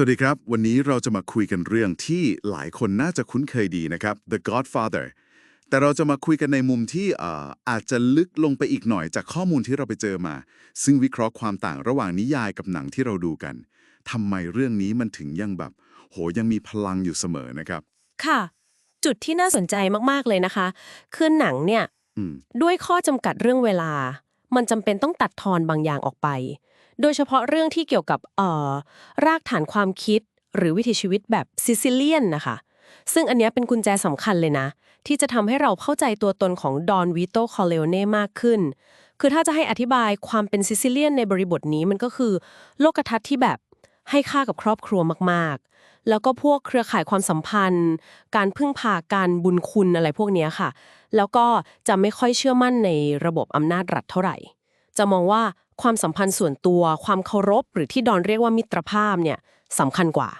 สวัสดีครับ วันนี้เราจะมาคุยกันเรื่องที่หลายคนน่าจะคุ้นเคยดีนะครับ The Godfather แต่เราจะมาคุยกันในมุมที่เอ่ออาจจะลึกลงไปอีกหน่อยจากข้อมูลที่เราไปเจอมา ซึ่งวิเคราะห์ความต่างระหว่างนิยายกับหนังที่เราดูกันทำไมเรื่องนี้มันถึงยังแบบ โหยังมีพลังอยู่เสมอนะครับ ค่ะ จุดที่น่าสนใจมากๆเลยนะคะ คือหนังเนี่ยอืมด้วยข้อจำกัดเรื่องเวลา มันจำเป็นต้องตัดทอนบางอย่างออกไป โดยเฉพาะเรื่องที่เกี่ยวกับเอ่อรากฐานความคิด หรือวิถีชีวิตแบบซิซิเลียนนะคะ ซึ่งอันนี้เป็นกุญแจสำคัญเลยนะ ที่จะทำให้เราเข้าใจตัวตนของดอนวิโตคอเลโอเน่มากขึ้น คือถ้าจะให้อธิบายความเป็นซิซิเลียนในบริบทนี้มันก็คือ โลกทัศน์ที่แบบให้ค่ากับครอบครัวมากๆ แล้วก็พวกเครือข่ายความสัมพันธ์ การพึ่งพาการบุญคุณอะไรพวกนี้ค่ะ แล้วก็จะไม่ค่อยเชื่อมั่นในระบบอำนาจรัฐเท่าไหร่ จะมองว่าความสัมพันธ์ส่วนตัวความเคารพ หรือที่ดอนเรียกว่ามิตรภาพเนี่ยสำคัญกว่า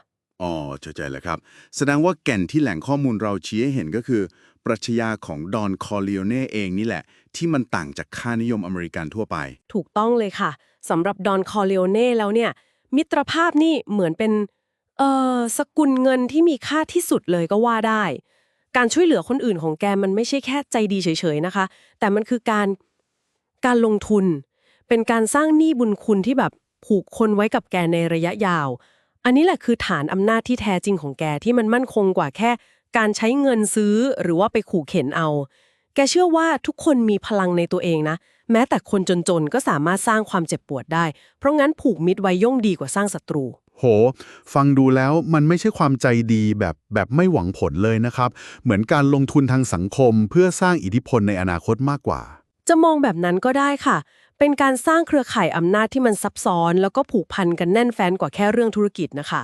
อ๋อเข้าใจแล้วครับ แสดงว่าแก่นที่แหล่งข้อมูลเราชี้ให้เห็นก็คือ ปรัชญาของดอนคอร์เลโอเน่เองนี่แหละ ที่มันต่างจากค่านิยมอเมริกันทั่วไป ถูกต้องเลยค่ะสำหรับดอนคอร์เลโอเน่แล้วเนี่ย มิตรภาพนี่เหมือนเป็นเอ่อสกุลเงินที่มีค่าที่สุดเลยก็ว่าได้ การช่วยเหลือคนอื่นของแกมันไม่ใช่แค่ใจดีเฉยๆนะคะ แต่มันคือการการลงทุน เป็นการสร้างหนี้บุญคุณที่แบบผูกคนไว้กับแกในระยะยาว อันนี้แหละคือฐานอำนาจที่แท้จริงของแกที่มันมั่นคงกว่าแค่ การใช้เงินซื้อหรือว่าไปขู่เข็นเอา แกเชื่อว่าทุกคนมีพลังในตัวเองนะ แม้แต่คนจนๆก็สามารถสร้างความเจ็บปวดได้ เพราะงั้นผูกมิตรไว้ย่อมดีกว่าสร้างศัตรู โห ฟังดูแล้วมันไม่ใช่ความใจดีแบบแบบไม่หวังผลเลยนะครับ เหมือนการลงทุนทางสังคมเพื่อสร้างอิทธิพลในอนาคตมากกว่า จะมองแบบนั้นก็ได้ค่ะ เป็นการสร้างเครือข่ายอำนาจที่มันซับซ้อน แล้วก็ผูกพันกันแน่นแฟ้นกว่าแค่เรื่องธุรกิจนะคะ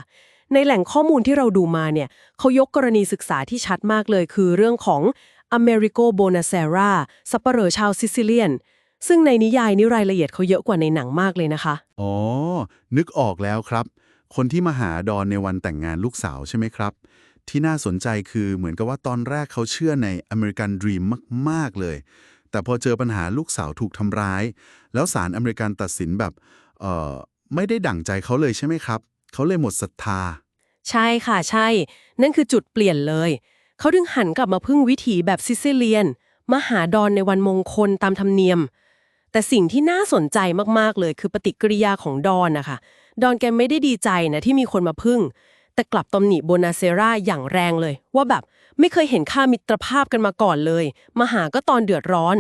ในแหล่งข้อมูลที่เราดูมาเนี่ยเขายกกรณีศึกษาที่ชัดมากเลย คือเรื่องของอเมริโกโบนาเซราสัปเหร่อชาวซิซิเลียน ซึ่งในนิยายนี้รายละเอียดเขาเยอะกว่าในหนังมากเลยนะคะ อ๋อ นึกออกแล้วครับ คนที่มาหาดอนในวันแต่งงานลูกสาวใช่ไหมครับ ที่น่าสนใจคือเหมือนกับว่าตอนแรกเขาเชื่อในอเมริกันดรีมมาก ๆ เลย แต่พอเจอปัญหาลูกสาวถูกทำร้าย แล้วศาลอเมริกันตัดสินแบบเออไม่ได้ดั่งใจเขาเลยใช่ไหมครับ เขาเลยหมดศรัทธา ใช่ค่ะใช่ นั่นคือจุดเปลี่ยนเลย เขาดึงหันกลับมาพึ่งวิถีแบบซิซิเลียนมาหาดอนในวันมงคลตามธรรมเนียม แต่สิ่งที่น่าสนใจมากๆเลยคือปฏิกิริยาของดอนนะคะ ดอนแกไม่ได้ดีใจนะที่มีคนมาพึ่ง แต่กลับตำหนิโบนาเซราอย่างแรงเลย ว่าแบบ ไม่เคยเห็นค่ามิตรภาพกันมาก่อนเลย มาหาก็ตอนเดือดร้อน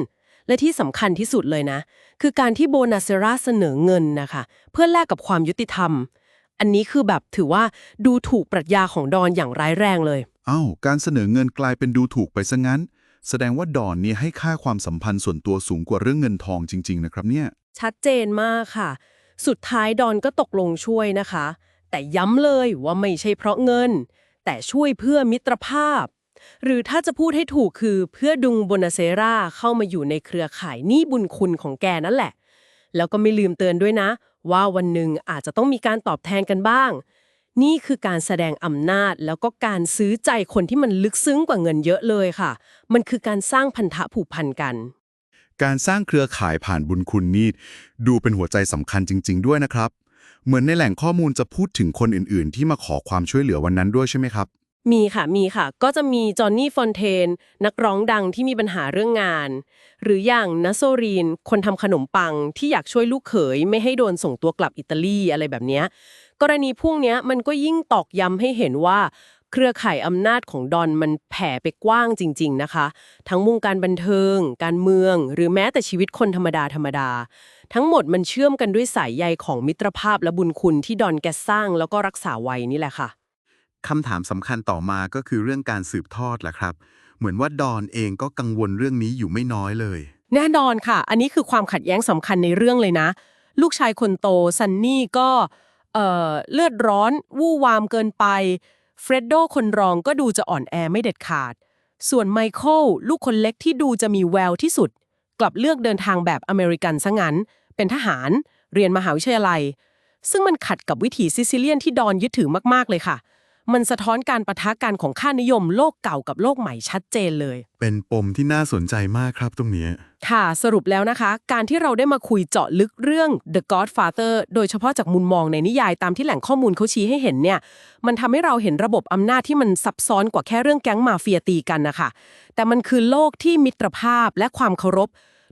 และที่สำคัญที่สุดเลยนะ คือการที่โบนาเซราเสนอเงินนะคะ เพื่อแลกกับความยุติธรรม อันนี้คือแบบถือว่าดูถูกปรัชญาของดอนอย่างร้ายแรงเลยเอ้าการเสนอเงินกลายเป็นดูถูกไปซะงั้น แสดงว่าดอนนี่ให้ค่าความสัมพันธ์ส่วนตัวสูงกว่าเรื่องเงินทองจริง ๆ นะครับเนี่ย ชัดเจนมากค่ะ สุดท้ายดอนก็ตกลงช่วยนะคะ แต่ย้ำเลยว่าไม่ใช่เพราะเงิน แต่ช่วยเพื่อมิตรภาพ หรือถ้าจะพูดให้ถูกคือเพื่อดุงโบนาเซราเข้ามาอยู่ในเครือข่ายหนี้บุญคุณของแกนั่นแหละ แล้วก็ไม่ลืมเตือนด้วยนะ ว่าวันหนึ่งอาจจะต้องมีการตอบแทนกันบ้าง นี่คือการแสดงอำนาจแล้วก็การซื้อใจคนที่มันลึกซึ้งกว่าเงินเยอะเลยค่ะ มันคือการสร้างพันธะผูกพันกัน การสร้างเครือข่ายผ่านบุญคุณนี่ดูเป็นหัวใจสำคัญจริง ๆ ด้วยนะครับ เหมือนในแหล่งข้อมูลจะพูดถึงคนอื่น ๆ ที่มาขอความช่วยเหลือวันนั้นด้วยใช่ไหมครับ มีค่ะมีค่ะ ก็จะมีจอห์นนี่ฟอนเทน นักร้องดังที่มีปัญหาเรื่องงาน หรืออย่างนัสโซรีน คนทำขนมปังที่อยากช่วยลูกเขย ไม่ให้โดนส่งตัวกลับอิตาลีอะไรแบบนี้กรณีพวกนี้มันก็ยิ่งตอกย้ำให้เห็นว่า เครือข่ายอำนาจของดอนมันแผ่ไปกว้างจริง ๆนะคะ ทั้งวงการบันเทิง การเมือง หรือแม้แต่ชีวิตคนธรรมดาธรรมดา ทั้งหมดมันเชื่อมกันด้วยสายใยของมิตรภาพและบุญคุณที่ดอนแกสร้างแล้วก็รักษาไว้นี่แหละค่ะ คำถามสำคัญต่อมาก็คือเรื่องการสืบทอดแหละครับ เหมือนว่าดอนเองก็กังวลเรื่องนี้อยู่ไม่น้อยเลย แน่นอนค่ะ อันนี้คือความขัดแย้งสำคัญในเรื่องเลยนะ ลูกชายคนโตซันนี่ก็เอ่อเลือดร้อน วู่วามเกินไป เฟรดโดคนรองก็ดูจะอ่อนแอไม่เด็ดขาด ส่วนไมเคิลลูกคนเล็กที่ดูจะมีแววที่สุด กลับเลือกเดินทางแบบอเมริกันซะงั้น เป็นทหาร เรียนมหาวิทยาลัย ซึ่งมันขัดกับวิถีซิซิเลียนที่ดอนยึดถือมากๆเลยค่ะ มันสะท้อนการประทะกันของค่านิยมโลกเก่ากับโลกใหม่ชัดเจนเลย เป็นปมที่น่าสนใจมากครับตรงนี้ ค่ะสรุปแล้วนะคะ การที่เราได้มาคุยเจาะลึกเรื่อง The Godfather โดยเฉพาะจากมุมมองในนิยายตามที่แหล่งข้อมูลเขาชี้ให้เห็นเนี่ย มันทำให้เราเห็นระบบอำนาจที่มันซับซ้อนกว่าแค่เรื่องแก๊งมาเฟียตีกันนะคะแต่มันคือโลกที่มิตรภาพและความเคารพ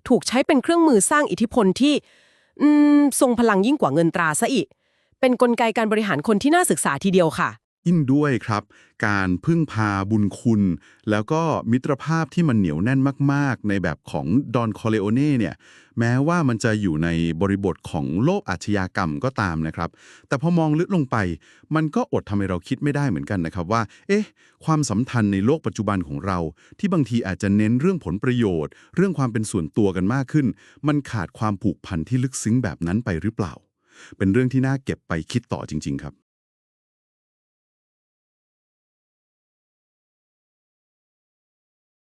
ถูกใช้เป็นเครื่องมือสร้างอิทธิพลที่อืมทรงพลังยิ่งกว่าเงินตราซะอีก เป็นกลไกการบริหารคนที่น่าศึกษาทีเดียวค่ะ อินด้วยครับ การพึ่งพาบุญคุณ แล้วก็มิตรภาพที่มันเหนียวแน่นมาก ๆ ในแบบของดอนคอเลโอเน่เนี่ยแม้ว่ามันจะอยู่ในบริบทของโลกอาชญากรรมก็ตามนะครับ แต่พอมองลึกลงไป มันก็อดทำให้เราคิดไม่ได้เหมือนกันนะครับว่า เอ๊ะ ความสัมพันธ์ในโลกปัจจุบันของเรา ที่บางทีอาจจะเน้นเรื่องผลประโยชน์ เรื่องความเป็นส่วนตัวกันมากขึ้น มันขาดความผูกพันที่ลึกซึ้งแบบนั้นไปหรือเปล่า เป็นเรื่องที่น่าเก็บไปคิดต่อจริง ๆ ครับ